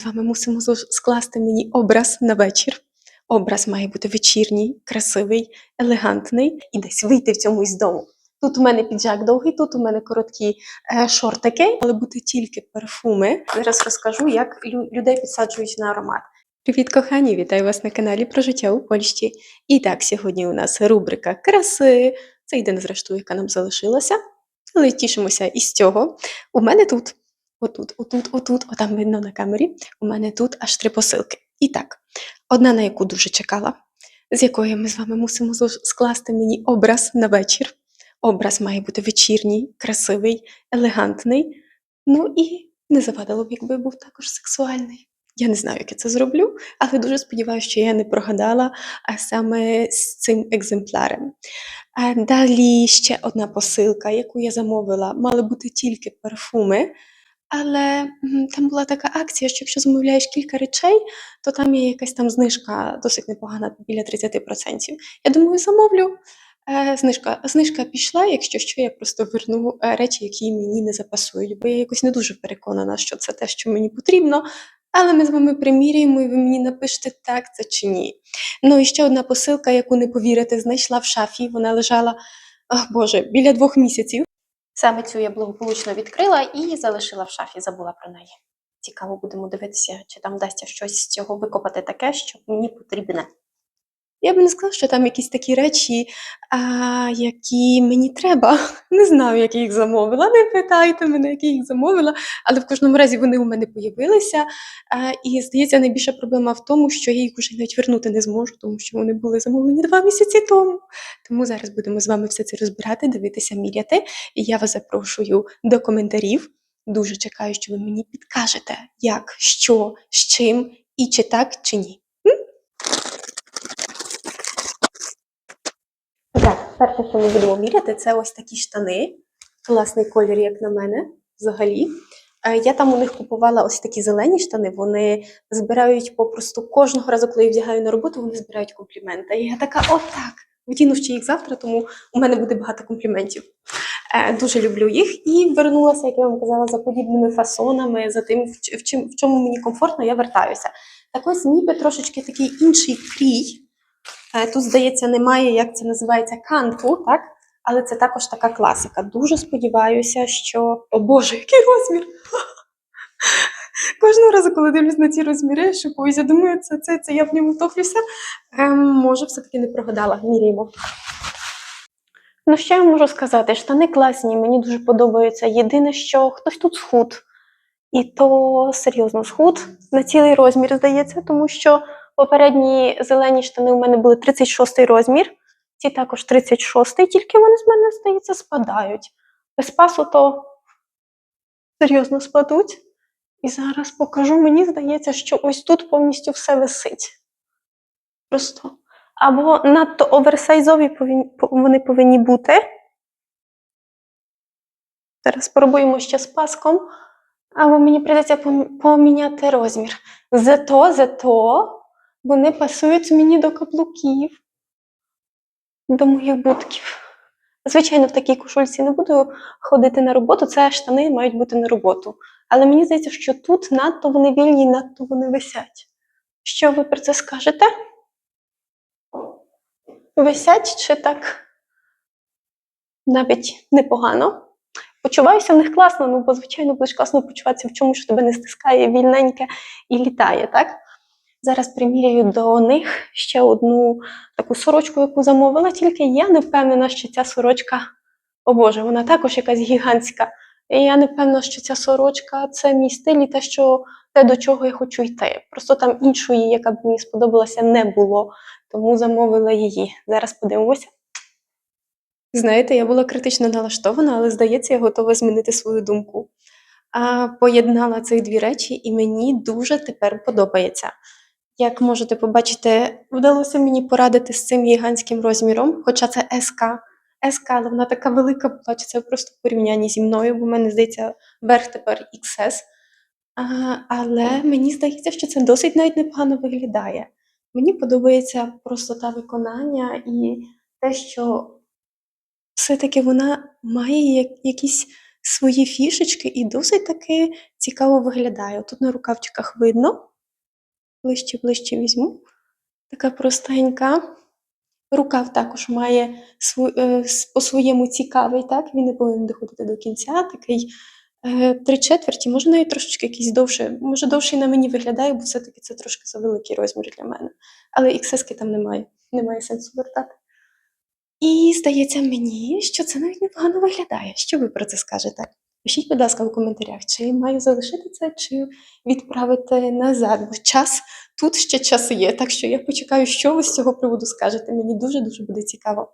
З вами мусимо скласти мені образ на вечір. Образ має бути вечірній, красивий, елегантний і десь вийти в цьому із дому. Тут у мене піджак довгий, тут у мене короткі е, шортики, але бути тільки парфуми. Зараз розкажу, як лю- людей підсаджують на аромат. Привіт, кохані! Вітаю вас на каналі про життя у Польщі. І так, сьогодні у нас рубрика краси. Це єдина зрештою, яка нам залишилася. Але тішимося із цього. У мене тут, отут, отут, отут, отам видно на камері. У мене тут аж три посилки. І так, одна, на яку дуже чекала, з якої ми з вами мусимо скласти мені образ на вечір. Образ має бути вечірній, красивий, елегантний. Ну і не завадило б, якби був також сексуальний. Я не знаю, як я це зроблю, але дуже сподіваюся, що я не прогадала саме з цим екземплярем. Далі ще одна посилка, яку я замовила, мали бути тільки парфуми. Але там була така акція, що якщо замовляєш кілька речей, то там є якась там знижка досить непогана, біля 30%. Я думаю, замовлю. Е, Знижка, знижка пішла, якщо що, я просто верну е, речі, які мені не запасують, бо я якось не дуже переконана, що це те, що мені потрібно. Але ми з вами приміряємо, і ви мені напишете, так це чи ні. Ну і ще одна посилка, яку не повірите, знайшла в шафі. Вона лежала, ах Боже, біля двох місяців. Саме цю я благополучно відкрила і залишила в шафі, забула про неї. Цікаво, будемо дивитися, чи там вдасться щось з цього викопати таке, що мені потрібне. Я б не сказала, що там якісь такі речі, а, які мені треба. Не знаю, як їх замовила. Не питайте мене, як їх замовила, але в кожному разі вони у мене появилися. А, і здається, найбільша проблема в тому, що я їх уже навіть вернути не зможу, тому що вони були замовлені два місяці тому. Тому зараз будемо з вами все це розбирати, дивитися, міряти. І я вас запрошую до коментарів. Дуже чекаю, що ви мені підкажете, як, що, з чим і чи так, чи ні. Так, перше, що ми будемо міряти, це ось такі штани. Класний колір, як на мене, взагалі. Е, Я там у них купувала ось такі зелені штани. Вони збирають попросту кожного разу, коли я вдягаю на роботу, вони збирають компліменти. І я така, отак. Вдіну ще їх завтра, тому у мене буде багато компліментів. Е, Дуже люблю їх і вернулася, як я вам казала, за подібними фасонами, за тим, в чому мені комфортно, я вертаюся. Так ось ніби трошечки такий інший крій. Е, Тут, здається, немає, як це називається, канту, так? Але це також така класика. Дуже сподіваюся, що. О Боже, який розмір! Кожного разу, коли дивлюсь на ці розміри, я думаю, це, це, це я в ньому втоплюся. Ем, може, все-таки не прогадала. Міряємо. Ну, що я можу сказати? Штани класні, мені дуже подобаються. Єдине, що хтось тут схуд. І то серйозно схуд на цілий розмір, здається, тому що попередні зелені штани у мене були 36 розмір, ці також 36, тільки вони з мене, здається, спадають. Без пасу то серйозно спадуть. І зараз покажу, мені здається, що ось тут повністю все висить. Просто. Або надто оверсайзові вони повинні бути. Зараз спробуємо ще з паском. Або мені прийдеться поміняти розмір. Зато, зато вони пасують мені до каблуків, до моїх будків. Звичайно, в такій кошульці не буду ходити на роботу, це штани мають бути на роботу. Але мені здається, що тут надто вони вільні, надто вони висять. Що ви про це скажете? Висять чи так? Навіть непогано. Почуваюся в них класно, ну бо, звичайно, будеш класно почуватися в чому, що тебе не стискає вільненьке і літає, так? Зараз приміряю до них ще одну таку сорочку, яку замовила, тільки я не впевнена, що ця сорочка, о Боже, вона також якась гігантська. І я не впевнена, що ця сорочка це мій стиль і те, що те, до чого я хочу йти. Просто там іншої, яка б мені сподобалася, не було, тому замовила її. Зараз подивимося. Знаєте, я була критично налаштована, але здається, я готова змінити свою думку. А, поєднала цих дві речі, і мені дуже тепер подобається. Як можете побачити, вдалося мені порадити з цим гігантським розміром, хоча це СК. СК, але вона така велика була, просто в порівнянні зі мною, бо в мене здається, верх тепер XS. А, але мені здається, що це досить навіть непогано виглядає. Мені подобається простота виконання і те, що все-таки вона має як- якісь свої фішечки і досить таки цікаво виглядає. Тут на рукавчиках видно. Ближче, ближче візьму. Така простенька. Рукав також має е, по-своєму цікавий, так? Він не повинен доходити до кінця. Такий е, три четверті, може навіть трошечки якийсь довше. Може, довший на мені виглядає, бо все-таки це трошки за великий розмір для мене. Але XS там немає, немає сенсу вертати. І здається мені, що це навіть непогано виглядає. Що ви про це скажете? Пишіть, будь ласка, в коментарях, чи маю залишити це, чи відправити назад, бо час тут ще час є. Так що я почекаю, що ви з цього приводу скажете. Мені дуже-дуже буде цікаво.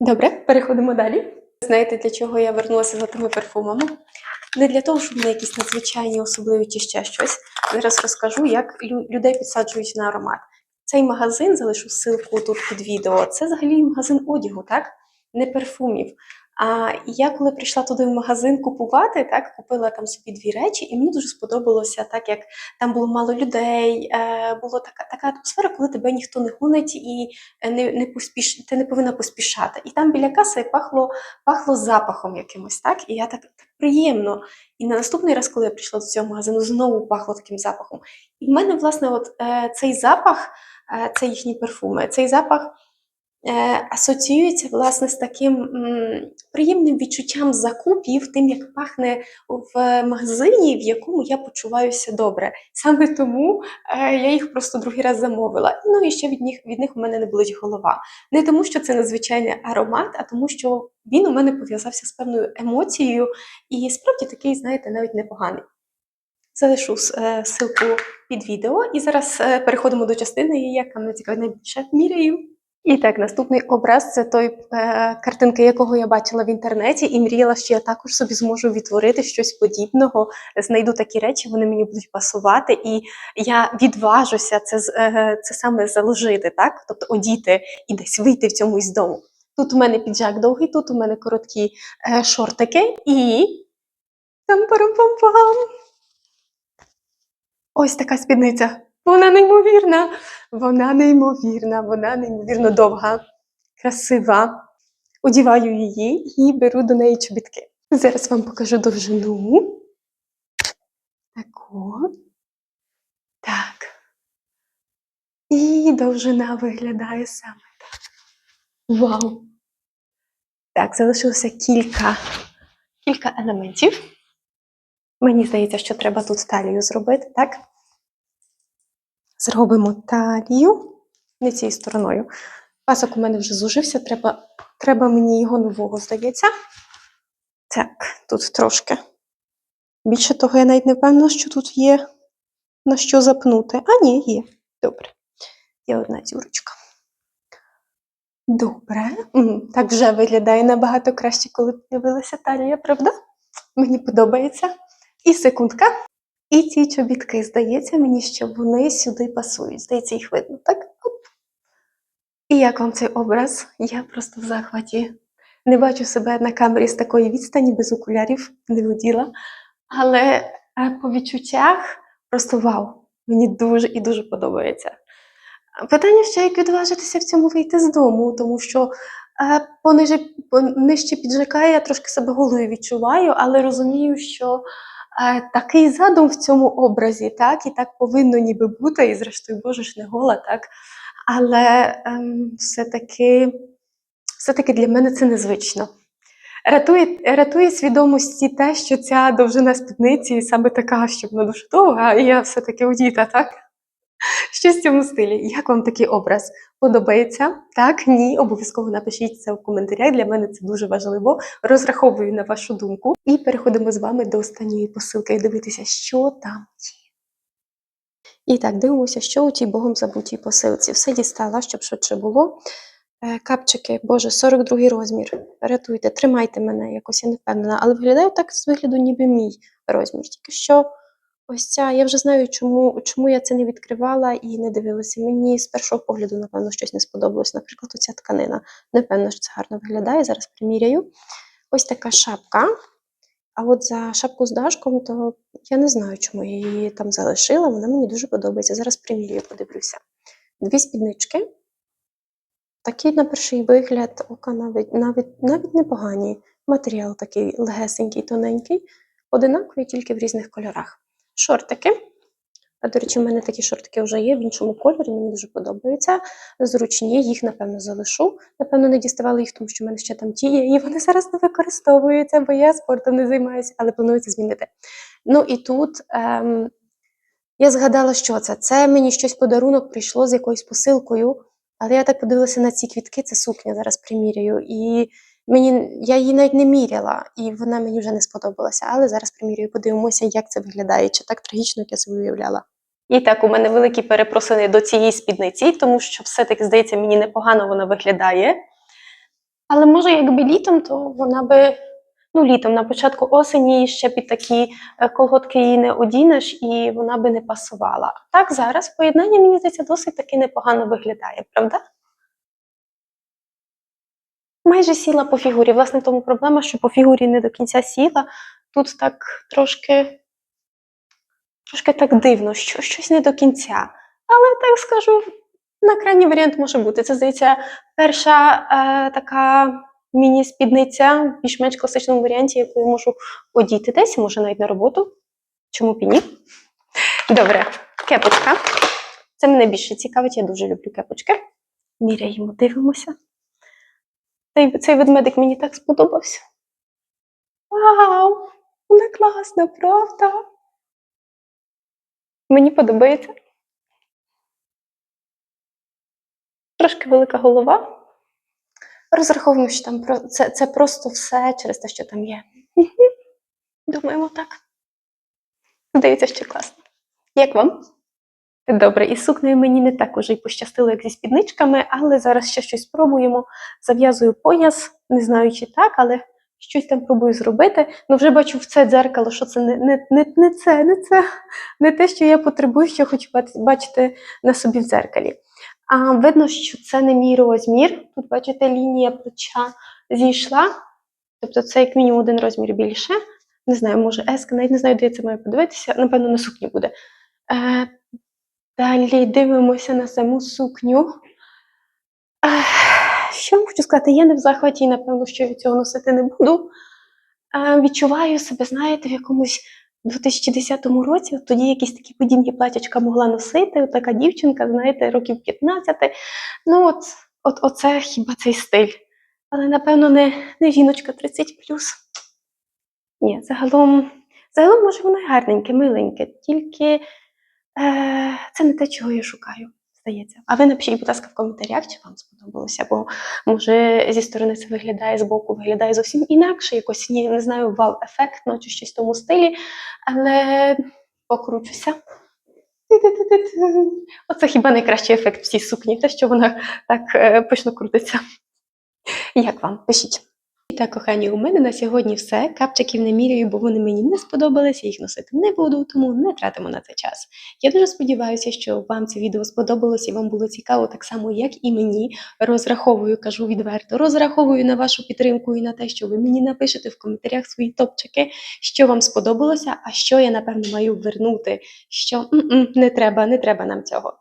Добре, переходимо далі. Знаєте, для чого я вернулася за тими парфумами? Не для того, щоб вони якісь надзвичайні, особливі чи ще щось. Зараз розкажу, як людей підсаджують на аромат. Цей магазин залишу ссылку тут під відео. Це взагалі магазин одягу, так? Не парфумів. А я коли прийшла туди в магазин купувати, так купила там собі дві речі, і мені дуже сподобалося, так як там було мало людей, е, була така, така атмосфера, коли тебе ніхто не гонить і е, не, не поспіш, ти не повинна поспішати. І там біля каси пахло, пахло запахом якимось, так? І я так, так приємно. І на наступний раз, коли я прийшла до цього магазину, знову пахло таким запахом. І в мене, власне, от е, цей запах, е, це їхні парфуми, цей запах асоціюється власне з таким приємним відчуттям закупів, тим як пахне в магазині, в якому я почуваюся добре. Саме тому е, я їх просто другий раз замовила. Ну і ще від них від них у мене не болить голова. Не тому, що це надзвичайний аромат, а тому, що він у мене пов'язався з певною емоцією, і справді такий, знаєте, навіть непоганий. Залишу е, ссылку під відео, і зараз е, переходимо до частини, яка мене цікавить найбільше міряю. І так, наступний образ це той, е, картинки якого я бачила в інтернеті, і мріяла, що я також собі зможу відтворити щось подібного. Знайду такі речі, вони мені будуть пасувати, і я відважуся це, е, це саме заложити, так? Тобто одіти і десь вийти в цьому із дому. Тут у мене піджак довгий, тут у мене короткі е, шортики і там парам пам пам Ось така спідниця. Вона неймовірна. Вона неймовірна, вона неймовірно довга, красива. Одіваю її і беру до неї чобітки. Зараз вам покажу довжину. Так. Так. І довжина виглядає саме так. Вау! Так, залишилося кілька, кілька елементів. Мені здається, що треба тут талію зробити, так? Зробимо талію. Не цією стороною. Пасок у мене вже зужився, треба, треба мені його нового, здається. Так, тут трошки. Більше того, я навіть не впевнена, що тут є на що запнути. А, ні, є. Добре. Є одна дзюрочка. Добре. Так вже виглядає набагато краще, коли з'явилася талія, правда? Мені подобається. І секундка. І ці чобітки, здається мені, що вони сюди пасують. Здається, їх видно, так? І як вам цей образ? Я просто в захваті. Не бачу себе на камері з такої відстані, без окулярів, не воділа. Але е, по відчуттях просто вау! Мені дуже і дуже подобається. Питання ще, як відважитися в цьому вийти з дому, тому що е, пониже, нижче піджака я трошки себе голою відчуваю, але розумію, що такий задум в цьому образі, так, і так повинно ніби бути, і зрештою, боже ж не гола, так. Але ем, все-таки, все-таки для мене це незвично. Рятує, рятує свідомості те, що ця довжина спідниці саме така, що вона дуже довга, і я все-таки одіта, так? Щось в цьому стилі. Як вам такий образ? Подобається? Так, ні, обов'язково напишіть це в коментарях. Для мене це дуже важливо. Розраховую на вашу думку. І переходимо з вами до останньої посилки і дивитися, що там є. І так, дивимося, що у тій богом забутій посилці. Все дістала, щоб швидше було. Е, Капчики, боже, 42 розмір. Рятуйте, тримайте мене, якось я не впевнена. Але виглядає так з вигляду, ніби мій розмір. Тільки що ось ця, я вже знаю, чому, чому я це не відкривала і не дивилася. Мені з першого погляду, напевно, щось не сподобалось. Наприклад, оця тканина. Не певна, що це гарно виглядає. Зараз приміряю. Ось така шапка. А от за шапку з дашком, то я не знаю, чому я її там залишила. Вона мені дуже подобається. Зараз примірюю, подивлюся. Дві спіднички. Такі на перший вигляд ока навіть, навіть, навіть непогані. Матеріал такий легесенький, тоненький, одинаковий, тільки в різних кольорах. Шортики. А, до речі, в мене такі шортики вже є в іншому кольорі, мені дуже подобаються. Зручні, їх, напевно, залишу. Напевно, не діставала їх, тому що в мене ще там ті є, і вони зараз не використовуються, бо я спортом не займаюся, але планую це змінити. Ну і тут ем, я згадала, що це. Це мені щось подарунок прийшло з якоюсь посилкою, але я так подивилася на ці квітки, це сукня зараз приміряю. І мені, я її навіть не міряла, і вона мені вже не сподобалася. Але зараз приміряю, подивимося, як це виглядає, чи так трагічно, як я собі уявляла. І так, у мене великі перепросини до цієї спідниці, тому що все-таки, здається, мені непогано вона виглядає. Але може, якби літом, то вона би. Ну, літом, на початку осені ще під такі е, колготки її не одінеш, і вона би не пасувала. Так, зараз поєднання, мені здається, досить таки непогано виглядає, правда? Майже сіла по фігурі. Власне, тому проблема, що по фігурі не до кінця сіла. Тут так трошки, трошки так дивно, що щось не до кінця. Але так скажу, на крайній варіант може бути. Це, здається, перша е, така міні-спідниця в більш-менш класичному варіанті, яку я можу одіти десь, може навіть на роботу. Чому б і ні? Добре, кепочка. Це мене більше цікавить, я дуже люблю кепочки. Міряємо, дивимося. Цей, цей ведмедик мені так сподобався. Вау! Вона класна, правда? Мені подобається. Трошки велика голова. Розраховуємо, що там про це, це просто все через те, що там є. Думаємо так. Здається, що класно. Як вам? Добре, із сукнею мені не так уже й пощастило, як зі спідничками, але зараз ще щось спробуємо. Зав'язую пояс, не знаю, чи так, але щось там пробую зробити. Ну, вже бачу в це дзеркало, що це не, не, не, не це, не це, не те, що я потребую, що хочу бачити на собі в дзеркалі. А, видно, що це не мій розмір. Тут, бачите, лінія плеча зійшла. Тобто це як мінімум один розмір більше. Не знаю, може еска, навіть не знаю, де я це маю подивитися. Напевно, на сукні буде. Е, далі дивимося на саму сукню. Що вам хочу сказати? Я не в захваті, і напевно, що я цього носити не буду. Відчуваю себе, знаєте, в якомусь 2010 році, от тоді якісь такі подібні платячка могла носити. От така дівчинка, знаєте, років 15. Ну, от, от оце хіба цей стиль. Але, напевно, не, не жіночка 30 Ні, загалом, загалом, може, воно гарненьке, миленьке, тільки це не те, чого я шукаю, здається. А ви напишіть, будь ласка, в коментарях, чи вам сподобалося, бо може зі сторони це виглядає з боку, виглядає зовсім інакше, якось не знаю, вау-ефектно чи щось в тому стилі, але покручуся. Оце хіба найкращий ефект в цій сукні, те, що вона так е, пишно крутиться. Як вам? Пишіть. І так, кохані, у мене на сьогодні все. Капчиків не міряю, бо вони мені не сподобалися, їх носити не буду, тому не тратимо на це час. Я дуже сподіваюся, що вам це відео сподобалось і вам було цікаво так само, як і мені. Розраховую, кажу відверто, розраховую на вашу підтримку і на те, що ви мені напишете в коментарях свої топчики, що вам сподобалося, а що я напевно маю вернути. Що «М-м, не треба, не треба нам цього.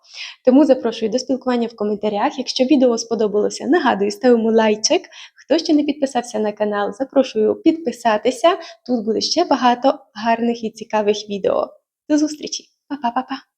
Тому запрошую до спілкування в коментарях. Якщо відео сподобалося, нагадую, ставимо лайчик. Хто ще не підписався на канал, запрошую підписатися. Тут буде ще багато гарних і цікавих відео. До зустрічі! Па-па-па-па!